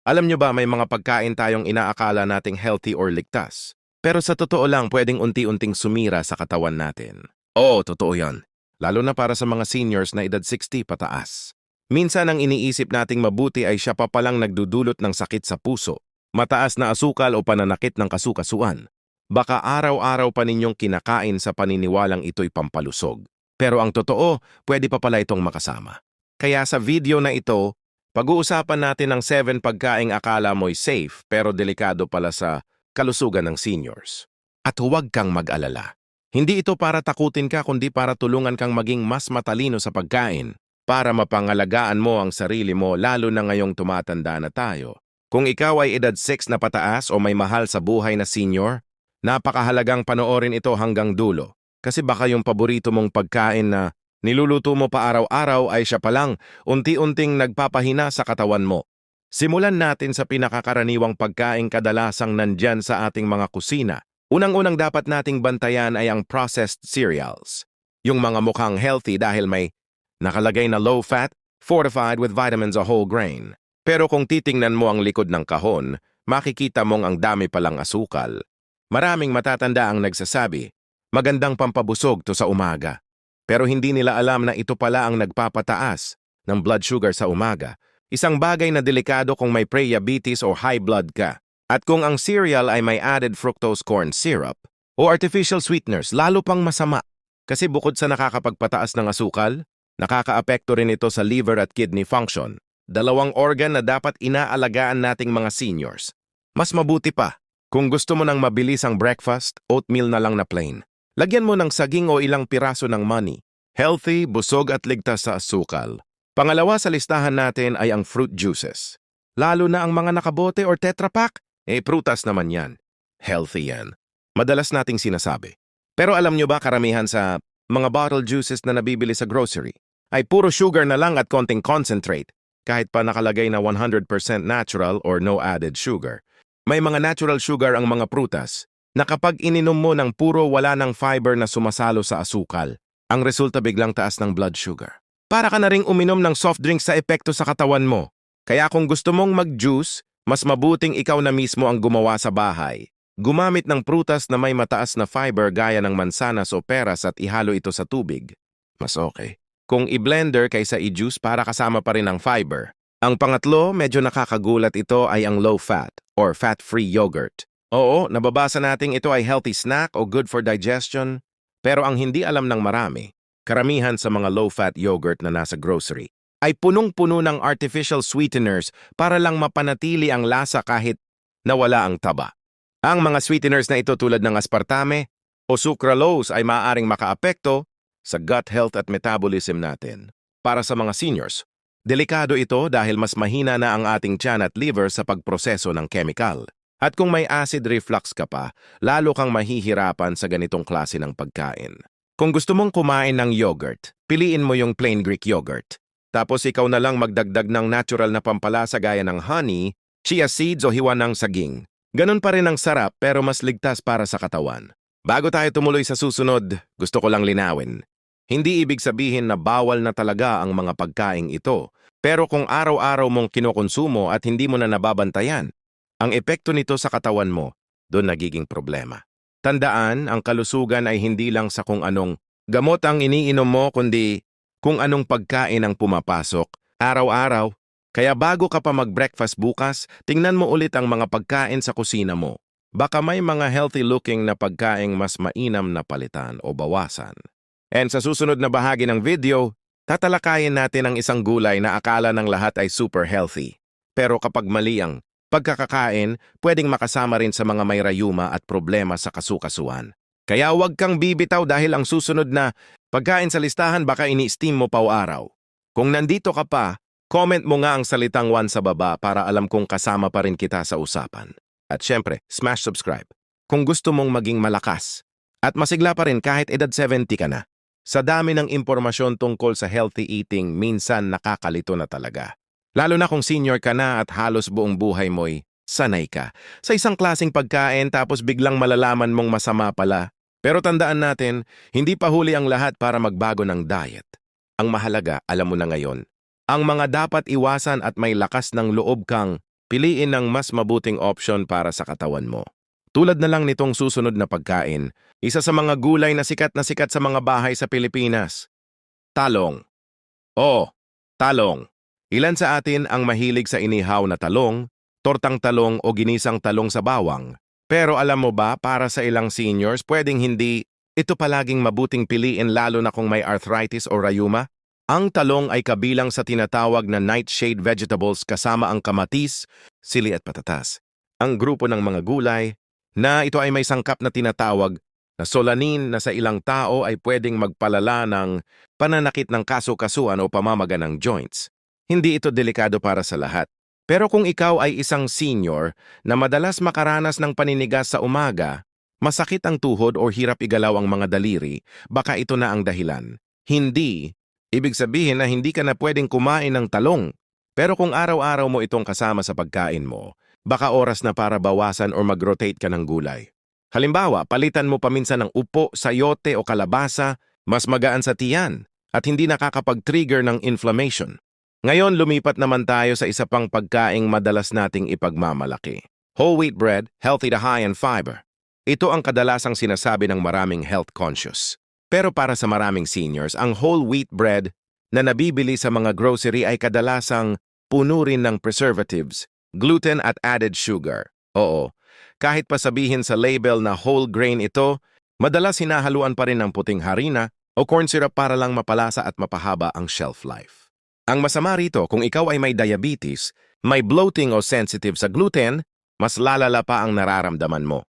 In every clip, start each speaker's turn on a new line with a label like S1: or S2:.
S1: Alam nyo ba may mga pagkain tayong inaakala nating healthy or ligtas? Pero sa totoo lang, pwedeng unti-unting sumira sa katawan natin. Oo, totoo yan. Lalo na para sa mga seniors na edad 60 pataas. Minsan ang iniisip nating mabuti ay siya pa palang nagdudulot ng sakit sa puso, mataas na asukal o pananakit ng kasukasuan. Baka araw-araw pa ninyong kinakain sa paniniwalang ito'y pampalusog. Pero ang totoo, pwede pa pala itong makasama. Kaya sa video na ito, pag-uusapan natin ang 7 pagkaing akala mo'y safe pero delikado pala sa kalusugan ng seniors. At huwag kang mag-alala. Hindi ito para takutin ka kundi para tulungan kang maging mas matalino sa pagkain para mapangalagaan mo ang sarili mo lalo na ngayong tumatanda na tayo. Kung ikaw ay edad 6 na pataas o may mahal sa buhay na senior, napakahalagang panoorin ito hanggang dulo. Kasi baka yung paborito mong pagkain na niluluto mo pa araw-araw ay siya palang unti-unting nagpapahina sa katawan mo. Simulan natin sa pinakakaraniwang pagkain kadalasang nandyan sa ating mga kusina. Unang-unang dapat nating bantayan ay ang processed cereals. Yung mga mukhang healthy dahil may nakalagay na low-fat, fortified with vitamins o whole grain. Pero kung titingnan mo ang likod ng kahon, makikita mong ang dami palang asukal. Maraming matatanda ang nagsasabi, magandang pampabusog to sa umaga. Pero hindi nila alam na ito pala ang nagpapataas ng blood sugar sa umaga. Isang bagay na delikado kung may prediabetes o high blood ka. At kung ang cereal ay may added fructose corn syrup o artificial sweeteners, lalo pang masama. Kasi bukod sa nakakapagpataas ng asukal, nakakaapekto rin ito sa liver at kidney function. Dalawang organ na dapat inaalagaan nating mga seniors. Mas mabuti pa, kung gusto mo ng mabilis ang breakfast, oatmeal na lang na plain. Lagyan mo ng saging o ilang piraso ng money. Healthy, busog at ligtas sa asukal. Pangalawa sa listahan natin ay ang fruit juices. Lalo na ang mga nakabote or tetra pack, eh prutas naman yan. Healthy yan. Madalas nating sinasabi. Pero alam nyo ba karamihan sa mga bottle juices na nabibili sa grocery ay puro sugar na lang at konting concentrate kahit pa nakalagay na 100% natural or no added sugar. May mga natural sugar ang mga prutas na kapag ininom mo ng puro wala ng fiber na sumasalo sa asukal, ang resulta biglang taas ng blood sugar. Para ka na ring uminom ng soft drinks sa epekto sa katawan mo. Kaya kung gusto mong mag-juice, mas mabuting ikaw na mismo ang gumawa sa bahay. Gumamit ng prutas na may mataas na fiber gaya ng mansanas o peras at ihalo ito sa tubig. Mas okay. Kung i-blender kaysa i-juice para kasama pa rin ang fiber. Ang pangatlo, medyo nakakagulat ito ay ang low-fat or fat-free yogurt. Oo, nababasa nating ito ay healthy snack o good for digestion, pero ang hindi alam ng marami, karamihan sa mga low-fat yogurt na nasa grocery, ay punong-puno ng artificial sweeteners para lang mapanatili ang lasa kahit nawala ang taba. Ang mga sweeteners na ito tulad ng aspartame o sucralose ay maaaring makaapekto sa gut health at metabolism natin. Para sa mga seniors, Delikado ito dahil mas mahina na ang ating tiyan at liver sa pagproseso ng chemical. At kung may acid reflux ka pa, lalo kang mahihirapan sa ganitong klase ng pagkain. Kung gusto mong kumain ng yogurt, piliin mo yung plain Greek yogurt. Tapos ikaw na lang magdagdag ng natural na pampalasa gaya ng honey, chia seeds o hiwa ng saging. Ganun pa rin ang sarap pero mas ligtas para sa katawan. Bago tayo tumuloy sa susunod, gusto ko lang linawin. Hindi ibig sabihin na bawal na talaga ang mga pagkaing ito, pero kung araw-araw mong kinokonsumo at hindi mo na nababantayan, ang epekto nito sa katawan mo, doon nagiging problema. Tandaan, ang kalusugan ay hindi lang sa kung anong gamot ang iniinom mo, kundi kung anong pagkain ang pumapasok, araw-araw. Kaya bago ka pa mag-breakfast bukas, tingnan mo ulit ang mga pagkain sa kusina mo. Baka may mga healthy-looking na pagkaing mas mainam na palitan o bawasan. And sa susunod na bahagi ng video, tatalakayin natin ang isang gulay na akala ng lahat ay super healthy. Pero kapag mali ang pagkakakain, pwedeng makasama rin sa mga may rayuma at problema sa kasukasuan. Kaya huwag kang bibitaw dahil ang susunod na pagkain sa listahan baka ini-steam mo pa araw. Kung nandito ka pa, comment mo nga ang salitang one sa baba para alam kong kasama pa rin kita sa usapan. At syempre, smash subscribe. Kung gusto mong maging malakas at masigla pa rin kahit edad 70 ka na. Sa dami ng impormasyon tungkol sa healthy eating, minsan nakakalito na talaga. Lalo na kung senior ka na at halos buong buhay mo'y sanay ka. Sa isang klasing pagkain tapos biglang malalaman mong masama pala. Pero tandaan natin, hindi pa huli ang lahat para magbago ng diet. Ang mahalaga, alam mo na ngayon, ang mga dapat iwasan at may lakas ng loob kang piliin ng mas mabuting option para sa katawan mo. Tulad na lang nitong susunod na pagkain, isa sa mga gulay na sikat na sikat sa mga bahay sa Pilipinas. Talong. Oh, talong. Ilan sa atin ang mahilig sa inihaw na talong, tortang talong o ginisang talong sa bawang? Pero alam mo ba, para sa ilang seniors, pwedeng hindi ito palaging mabuting piliin lalo na kung may arthritis o rayuma? Ang talong ay kabilang sa tinatawag na nightshade vegetables kasama ang kamatis, sili at patatas. Ang grupo ng mga gulay na ito ay may sangkap na tinatawag na solanin na sa ilang tao ay pwedeng magpalala ng pananakit ng kaso-kasuan o pamamaga ng joints. Hindi ito delikado para sa lahat. Pero kung ikaw ay isang senior na madalas makaranas ng paninigas sa umaga, masakit ang tuhod o hirap igalaw ang mga daliri, baka ito na ang dahilan. Hindi. Ibig sabihin na hindi ka na pwedeng kumain ng talong. Pero kung araw-araw mo itong kasama sa pagkain mo, baka oras na para bawasan o mag-rotate ka ng gulay. Halimbawa, palitan mo paminsan ng upo, sayote o kalabasa, mas magaan sa tiyan at hindi nakakapag-trigger ng inflammation. Ngayon, lumipat naman tayo sa isa pang pagkaing madalas nating ipagmamalaki. Whole wheat bread, healthy to high in fiber. Ito ang kadalasang sinasabi ng maraming health conscious. Pero para sa maraming seniors, ang whole wheat bread na nabibili sa mga grocery ay kadalasang puno rin ng preservatives, gluten at added sugar. Oo, kahit pa sabihin sa label na whole grain ito, madalas hinahaluan pa rin ng puting harina o corn syrup para lang mapalasa at mapahaba ang shelf life. Ang masama rito, kung ikaw ay may diabetes, may bloating o sensitive sa gluten, mas lalala pa ang nararamdaman mo.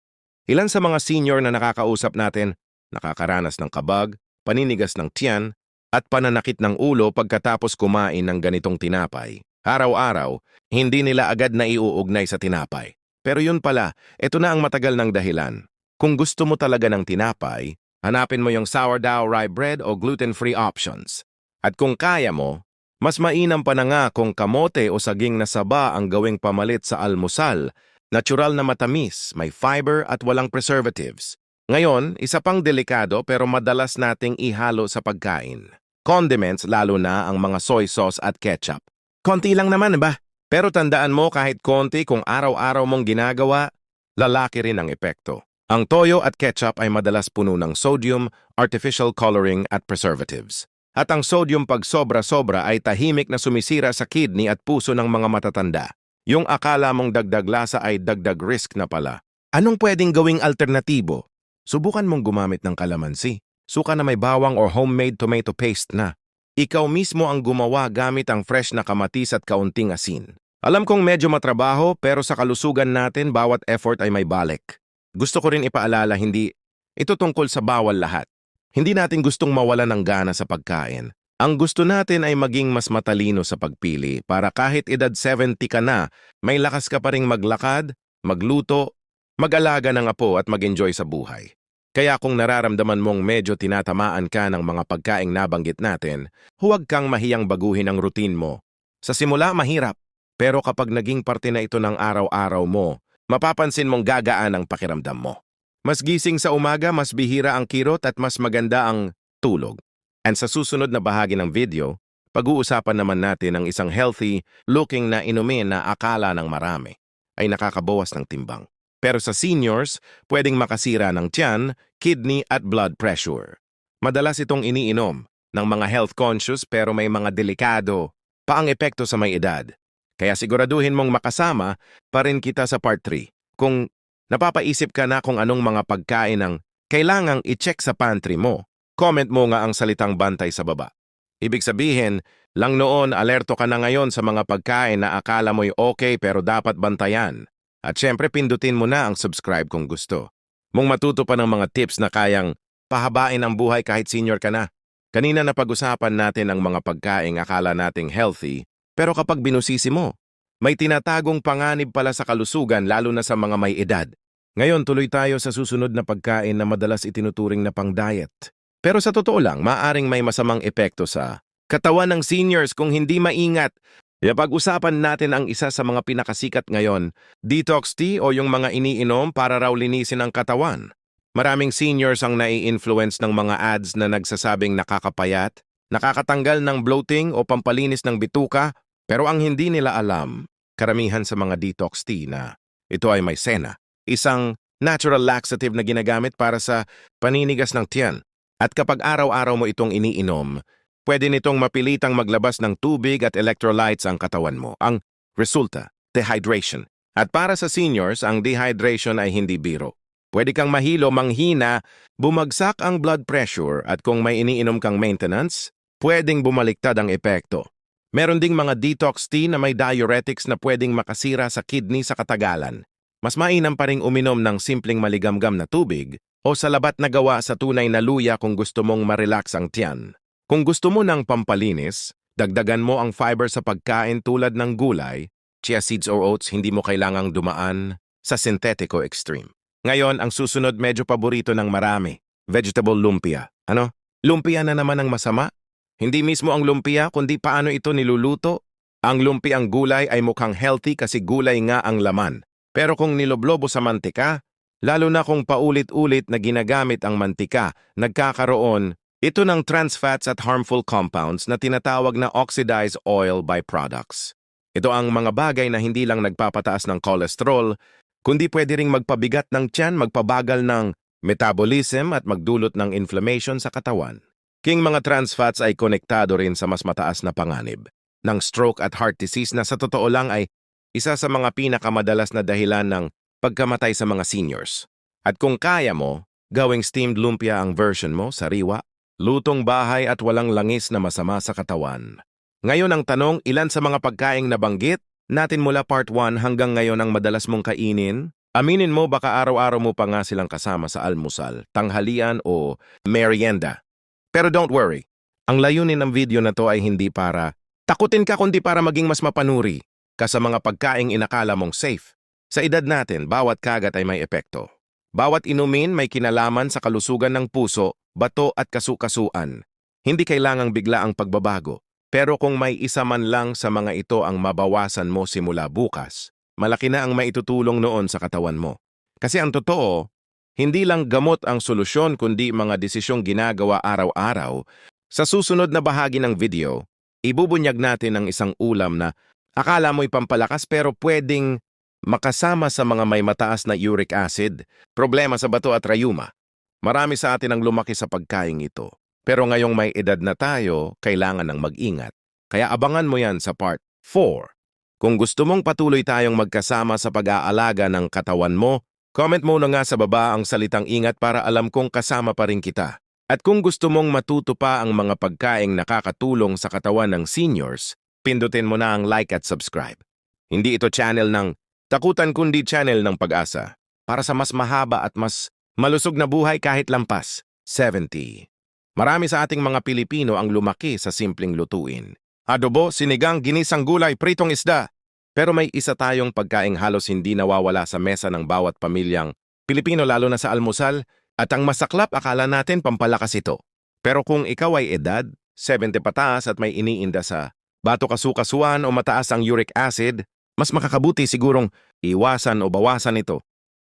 S1: Ilan sa mga senior na nakakausap natin, nakakaranas ng kabag, paninigas ng tiyan, at pananakit ng ulo pagkatapos kumain ng ganitong tinapay. Araw-araw, hindi nila agad na iuugnay sa tinapay. Pero yun pala, ito na ang matagal ng dahilan. Kung gusto mo talaga ng tinapay, hanapin mo yung sourdough rye bread o gluten-free options. At kung kaya mo, mas mainam pa na nga kung kamote o saging na saba ang gawing pamalit sa almusal, natural na matamis, may fiber at walang preservatives. Ngayon, isa pang delikado pero madalas nating ihalo sa pagkain. Condiments lalo na ang mga soy sauce at ketchup. Konti lang naman ba? Pero tandaan mo kahit konti kung araw-araw mong ginagawa, lalaki rin ang epekto. Ang toyo at ketchup ay madalas puno ng sodium, artificial coloring at preservatives. At ang sodium pag sobra-sobra ay tahimik na sumisira sa kidney at puso ng mga matatanda. Yung akala mong dagdag lasa ay dagdag risk na pala. Anong pwedeng gawing alternatibo? Subukan mong gumamit ng kalamansi. Suka na may bawang or homemade tomato paste na. Ikaw mismo ang gumawa gamit ang fresh na kamatis at kaunting asin. Alam kong medyo matrabaho pero sa kalusugan natin bawat effort ay may balik. Gusto ko rin ipaalala hindi ito tungkol sa bawal lahat. Hindi natin gustong mawala ng gana sa pagkain. Ang gusto natin ay maging mas matalino sa pagpili para kahit edad 70 ka na, may lakas ka pa ring maglakad, magluto, mag-alaga ng apo at mag-enjoy sa buhay. Kaya kung nararamdaman mong medyo tinatamaan ka ng mga pagkaing nabanggit natin, huwag kang mahiyang baguhin ang routine mo. Sa simula mahirap, pero kapag naging parte na ito ng araw-araw mo, mapapansin mong gagaan ang pakiramdam mo. Mas gising sa umaga, mas bihira ang kirot at mas maganda ang tulog. And sa susunod na bahagi ng video, pag-uusapan naman natin ang isang healthy looking na inumin na akala ng marami ay nakakabawas ng timbang. Pero sa seniors, pwedeng makasira ng tiyan, kidney at blood pressure. Madalas itong iniinom ng mga health conscious pero may mga delikado pa ang epekto sa may edad. Kaya siguraduhin mong makasama pa rin kita sa part 3 kung napapaisip ka na kung anong mga pagkain ang kailangang i-check sa pantry mo. Comment mo nga ang salitang bantay sa baba. Ibig sabihin, lang noon alerto ka na ngayon sa mga pagkain na akala mo'y okay pero dapat bantayan. At syempre pindutin mo na ang subscribe kung gusto. Mong matuto pa ng mga tips na kayang pahabain ang buhay kahit senior ka na. Kanina na pag-usapan natin ang mga pagkaing akala nating healthy, pero kapag binusisi mo, may tinatagong panganib pala sa kalusugan lalo na sa mga may edad. Ngayon tuloy tayo sa susunod na pagkain na madalas itinuturing na pang-diet. Pero sa totoo lang, maaring may masamang epekto sa katawan ng seniors kung hindi maingat kaya pag-usapan natin ang isa sa mga pinakasikat ngayon, detox tea o yung mga iniinom para raw linisin ang katawan. Maraming seniors ang nai-influence ng mga ads na nagsasabing nakakapayat, nakakatanggal ng bloating o pampalinis ng bituka, pero ang hindi nila alam, karamihan sa mga detox tea na ito ay may sena, isang natural laxative na ginagamit para sa paninigas ng tiyan. At kapag araw-araw mo itong iniinom, pwede nitong mapilitang maglabas ng tubig at electrolytes ang katawan mo. Ang resulta, dehydration. At para sa seniors, ang dehydration ay hindi biro. Pwede kang mahilo, manghina, bumagsak ang blood pressure at kung may iniinom kang maintenance, pwedeng bumaliktad ang epekto. Meron ding mga detox tea na may diuretics na pwedeng makasira sa kidney sa katagalan. Mas mainam pa ring uminom ng simpleng maligamgam na tubig o sa labat na gawa sa tunay na luya kung gusto mong marelax ang tiyan. Kung gusto mo ng pampalinis, dagdagan mo ang fiber sa pagkain tulad ng gulay, chia seeds or oats hindi mo kailangang dumaan sa synthetico extreme. Ngayon, ang susunod medyo paborito ng marami, vegetable lumpia. Ano? Lumpia na naman ang masama? Hindi mismo ang lumpia, kundi paano ito niluluto. Ang lumpiang gulay ay mukhang healthy kasi gulay nga ang laman. Pero kung niloblobo sa mantika, lalo na kung paulit-ulit na ginagamit ang mantika, nagkakaroon ito ng trans fats at harmful compounds na tinatawag na oxidized oil byproducts. Ito ang mga bagay na hindi lang nagpapataas ng cholesterol, kundi pwede ring magpabigat ng tiyan, magpabagal ng metabolism at magdulot ng inflammation sa katawan. King mga trans fats ay konektado rin sa mas mataas na panganib ng stroke at heart disease na sa totoo lang ay isa sa mga pinakamadalas na dahilan ng pagkamatay sa mga seniors. At kung kaya mo, gawing steamed lumpia ang version mo, sariwa, lutong bahay at walang langis na masama sa katawan. Ngayon ang tanong, ilan sa mga pagkaing nabanggit natin mula part 1 hanggang ngayon ang madalas mong kainin? Aminin mo baka araw-araw mo pa nga silang kasama sa almusal, tanghalian o merienda. Pero don't worry, ang layunin ng video na to ay hindi para takutin ka kundi para maging mas mapanuri ka sa mga pagkaing inakala mong safe. Sa edad natin, bawat kagat ay may epekto. Bawat inumin may kinalaman sa kalusugan ng puso, bato at kasukasuan. Hindi kailangang bigla ang pagbabago. Pero kung may isa man lang sa mga ito ang mabawasan mo simula bukas, malaki na ang maitutulong noon sa katawan mo. Kasi ang totoo, hindi lang gamot ang solusyon kundi mga desisyong ginagawa araw-araw. Sa susunod na bahagi ng video, ibubunyag natin ang isang ulam na akala mo'y pampalakas pero pwedeng makasama sa mga may mataas na uric acid, problema sa bato at rayuma. Marami sa atin ang lumaki sa pagkain ito. Pero ngayong may edad na tayo, kailangan ng mag-ingat. Kaya abangan mo yan sa part 4. Kung gusto mong patuloy tayong magkasama sa pag-aalaga ng katawan mo, Comment mo na nga sa baba ang salitang ingat para alam kong kasama pa rin kita. At kung gusto mong matuto pa ang mga pagkaing nakakatulong sa katawan ng seniors, pindutin mo na ang like at subscribe. Hindi ito channel ng takutan kundi channel ng pag-asa para sa mas mahaba at mas malusog na buhay kahit lampas. 70. Marami sa ating mga Pilipino ang lumaki sa simpleng lutuin. Adobo, sinigang, ginisang gulay, pritong isda. Pero may isa tayong pagkaing halos hindi nawawala sa mesa ng bawat pamilyang Pilipino lalo na sa almusal at ang masaklap akala natin pampalakas ito. Pero kung ikaw ay edad, 70 pataas at may iniinda sa bato kasukasuan o mataas ang uric acid, mas makakabuti sigurong iwasan o bawasan ito.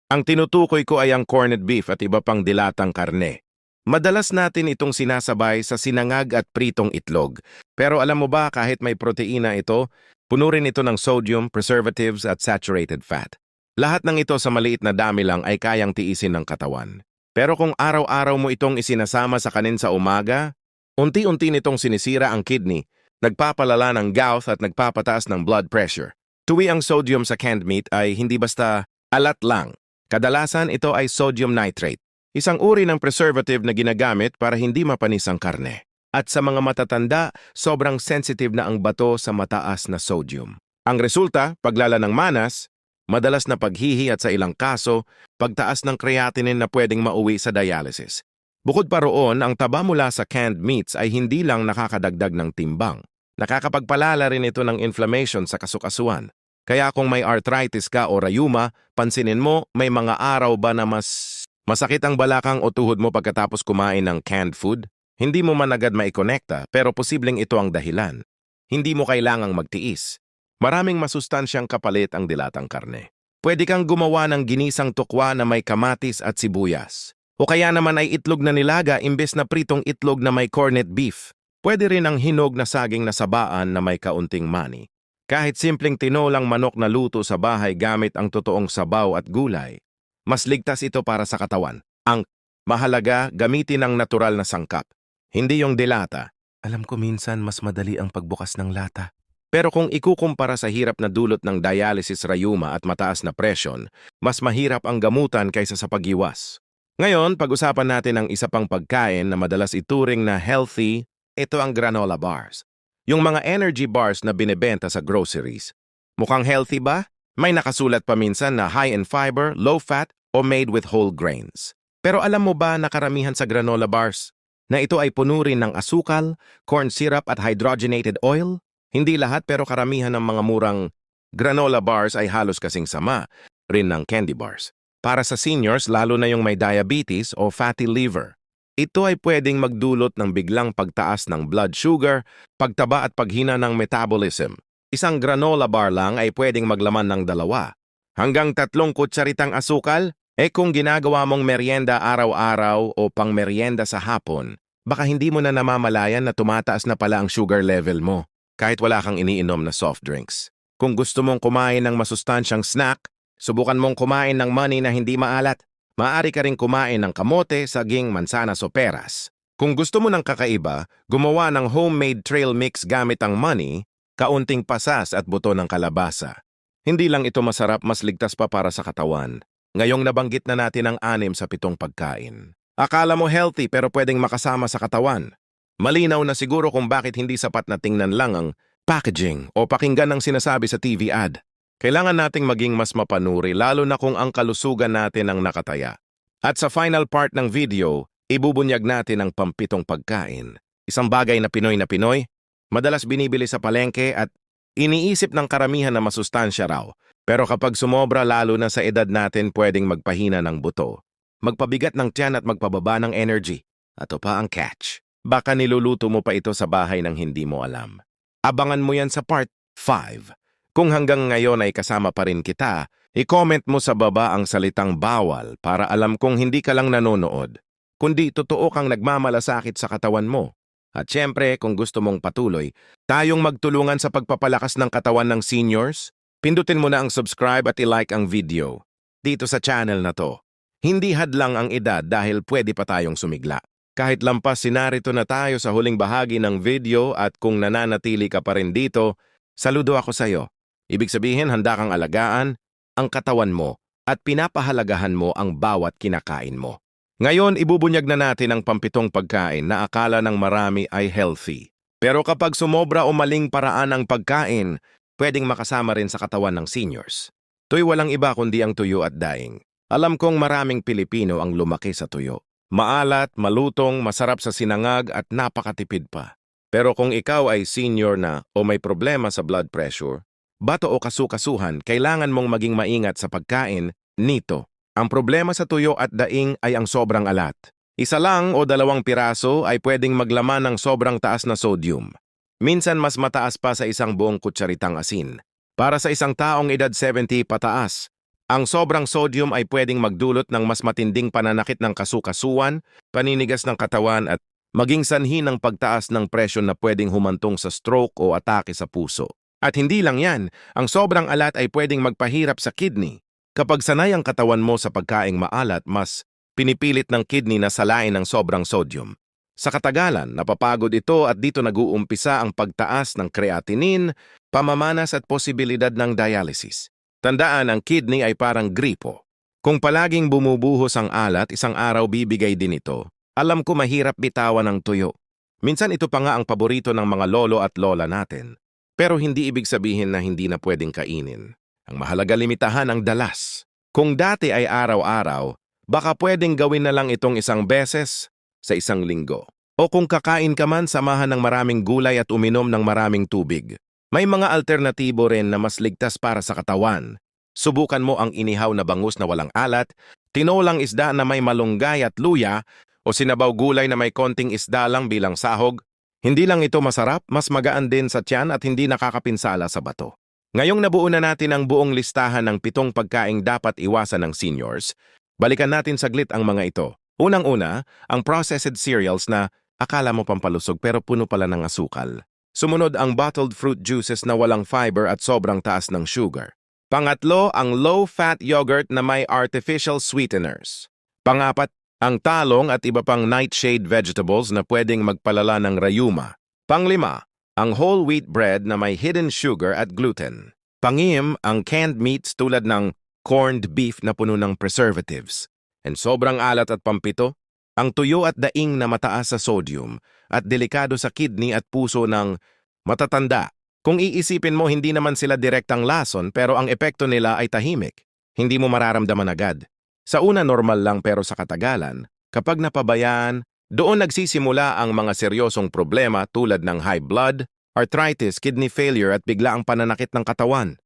S1: Ang tinutukoy ko ay ang corned beef at iba pang dilatang karne. Madalas natin itong sinasabay sa sinangag at pritong itlog. Pero alam mo ba kahit may proteina ito, Puno rin ito ng sodium, preservatives at saturated fat. Lahat ng ito sa maliit na dami lang ay kayang tiisin ng katawan. Pero kung araw-araw mo itong isinasama sa kanin sa umaga, unti-unti nitong sinisira ang kidney, nagpapalala ng gout at nagpapataas ng blood pressure. Tuwi ang sodium sa canned meat ay hindi basta alat lang. Kadalasan ito ay sodium nitrate, isang uri ng preservative na ginagamit para hindi mapanis ang karne. At sa mga matatanda, sobrang sensitive na ang bato sa mataas na sodium. Ang resulta, paglala ng manas, madalas na paghihi at sa ilang kaso, pagtaas ng creatinine na pwedeng mauwi sa dialysis. Bukod pa roon, ang taba mula sa canned meats ay hindi lang nakakadagdag ng timbang. Nakakapagpalala rin ito ng inflammation sa kasukasuan. Kaya kung may arthritis ka o rayuma, pansinin mo may mga araw ba na mas masakit ang balakang o tuhod mo pagkatapos kumain ng canned food? Hindi mo man agad maikonekta pero posibleng ito ang dahilan. Hindi mo kailangang magtiis. Maraming masustansyang kapalit ang dilatang karne. Pwede kang gumawa ng ginisang tukwa na may kamatis at sibuyas. O kaya naman ay itlog na nilaga imbes na pritong itlog na may corned beef. Pwede rin ang hinog na saging na sabaan na may kaunting mani. Kahit simpleng tinolang manok na luto sa bahay gamit ang totoong sabaw at gulay, mas ligtas ito para sa katawan. Ang mahalaga, gamitin ang natural na sangkap, hindi yung dilata. Alam ko minsan mas madali ang pagbukas ng lata. Pero kung ikukumpara sa hirap na dulot ng dialysis rayuma at mataas na presyon, mas mahirap ang gamutan kaysa sa pag-iwas. Ngayon, pag-usapan natin ang isa pang pagkain na madalas ituring na healthy, ito ang granola bars. Yung mga energy bars na binebenta sa groceries. Mukhang healthy ba? May nakasulat pa minsan na high in fiber, low fat, o made with whole grains. Pero alam mo ba na karamihan sa granola bars na ito ay puno rin ng asukal, corn syrup at hydrogenated oil? Hindi lahat pero karamihan ng mga murang granola bars ay halos kasing sama rin ng candy bars. Para sa seniors, lalo na yung may diabetes o fatty liver. Ito ay pwedeng magdulot ng biglang pagtaas ng blood sugar, pagtaba at paghina ng metabolism. Isang granola bar lang ay pwedeng maglaman ng dalawa. Hanggang tatlong kutsaritang asukal, eh kung ginagawa mong merienda araw-araw o pang merienda sa hapon, baka hindi mo na namamalayan na tumataas na pala ang sugar level mo kahit wala kang iniinom na soft drinks. Kung gusto mong kumain ng masustansyang snack, subukan mong kumain ng money na hindi maalat. Maaari ka rin kumain ng kamote, saging, mansanas o peras. Kung gusto mo ng kakaiba, gumawa ng homemade trail mix gamit ang money, kaunting pasas at buto ng kalabasa. Hindi lang ito masarap, mas ligtas pa para sa katawan. Ngayong nabanggit na natin ang anim sa pitong pagkain. Akala mo healthy pero pwedeng makasama sa katawan. Malinaw na siguro kung bakit hindi sapat na tingnan lang ang packaging o pakinggan ang sinasabi sa TV ad. Kailangan nating maging mas mapanuri lalo na kung ang kalusugan natin ang nakataya. At sa final part ng video, ibubunyag natin ang pampitong pagkain. Isang bagay na Pinoy na Pinoy, madalas binibili sa palengke at iniisip ng karamihan na masustansya raw. Pero kapag sumobra lalo na sa edad natin pwedeng magpahina ng buto, magpabigat ng tiyan at magpababa ng energy. At pa ang catch. Baka niluluto mo pa ito sa bahay ng hindi mo alam. Abangan mo yan sa part 5. Kung hanggang ngayon ay kasama pa rin kita, i-comment mo sa baba ang salitang bawal para alam kong hindi ka lang nanonood, kundi totoo kang nagmamalasakit sa katawan mo. At syempre, kung gusto mong patuloy, tayong magtulungan sa pagpapalakas ng katawan ng seniors, pindutin mo na ang subscribe at i-like ang video dito sa channel na to. Hindi hadlang ang edad dahil pwede pa tayong sumigla. Kahit lampas sinarito na tayo sa huling bahagi ng video at kung nananatili ka pa rin dito, saludo ako sa iyo. Ibig sabihin handa kang alagaan ang katawan mo at pinapahalagahan mo ang bawat kinakain mo. Ngayon, ibubunyag na natin ang pampitong pagkain na akala ng marami ay healthy. Pero kapag sumobra o maling paraan ang pagkain, pwedeng makasama rin sa katawan ng seniors. To'y walang iba kundi ang tuyo at daing. Alam kong maraming Pilipino ang lumaki sa tuyo. Maalat, malutong, masarap sa sinangag at napakatipid pa. Pero kung ikaw ay senior na o may problema sa blood pressure, bato o kasukasuhan, kailangan mong maging maingat sa pagkain nito. Ang problema sa tuyo at daing ay ang sobrang alat. Isa lang o dalawang piraso ay pwedeng maglaman ng sobrang taas na sodium. Minsan mas mataas pa sa isang buong kutsaritang asin. Para sa isang taong edad 70 pataas, ang sobrang sodium ay pwedeng magdulot ng mas matinding pananakit ng kasukasuan, paninigas ng katawan at maging sanhi ng pagtaas ng presyon na pwedeng humantong sa stroke o atake sa puso. At hindi lang yan, ang sobrang alat ay pwedeng magpahirap sa kidney. Kapag sanay ang katawan mo sa pagkaing maalat, mas pinipilit ng kidney na salain ng sobrang sodium. Sa katagalan, napapagod ito at dito nag-uumpisa ang pagtaas ng creatinine, pamamanas at posibilidad ng dialysis. Tandaan ang kidney ay parang gripo. Kung palaging bumubuhos ang alat, isang araw bibigay din ito. Alam ko mahirap bitawan ng tuyo. Minsan ito pa nga ang paborito ng mga lolo at lola natin. Pero hindi ibig sabihin na hindi na pwedeng kainin. Ang mahalaga limitahan ang dalas. Kung dati ay araw-araw, baka pwedeng gawin na lang itong isang beses sa isang linggo. O kung kakain ka man, samahan ng maraming gulay at uminom ng maraming tubig. May mga alternatibo rin na mas ligtas para sa katawan. Subukan mo ang inihaw na bangus na walang alat, tinolang isda na may malunggay at luya, o sinabaw gulay na may konting isda lang bilang sahog. Hindi lang ito masarap, mas magaan din sa tiyan at hindi nakakapinsala sa bato. Ngayong nabuo na natin ang buong listahan ng pitong pagkaing dapat iwasan ng seniors, balikan natin saglit ang mga ito. Unang-una, ang processed cereals na akala mo pampalusog pero puno pala ng asukal. Sumunod ang bottled fruit juices na walang fiber at sobrang taas ng sugar. Pangatlo, ang low-fat yogurt na may artificial sweeteners. Pangapat, ang talong at iba pang nightshade vegetables na pwedeng magpalala ng rayuma. Panglima, ang whole wheat bread na may hidden sugar at gluten. Pangim, ang canned meats tulad ng corned beef na puno ng preservatives. And sobrang alat at pampito, ang tuyo at daing na mataas sa sodium at delikado sa kidney at puso ng matatanda. Kung iisipin mo, hindi naman sila direktang lason pero ang epekto nila ay tahimik. Hindi mo mararamdaman agad. Sa una normal lang pero sa katagalan, kapag napabayaan, doon nagsisimula ang mga seryosong problema tulad ng high blood, arthritis, kidney failure at biglaang pananakit ng katawan.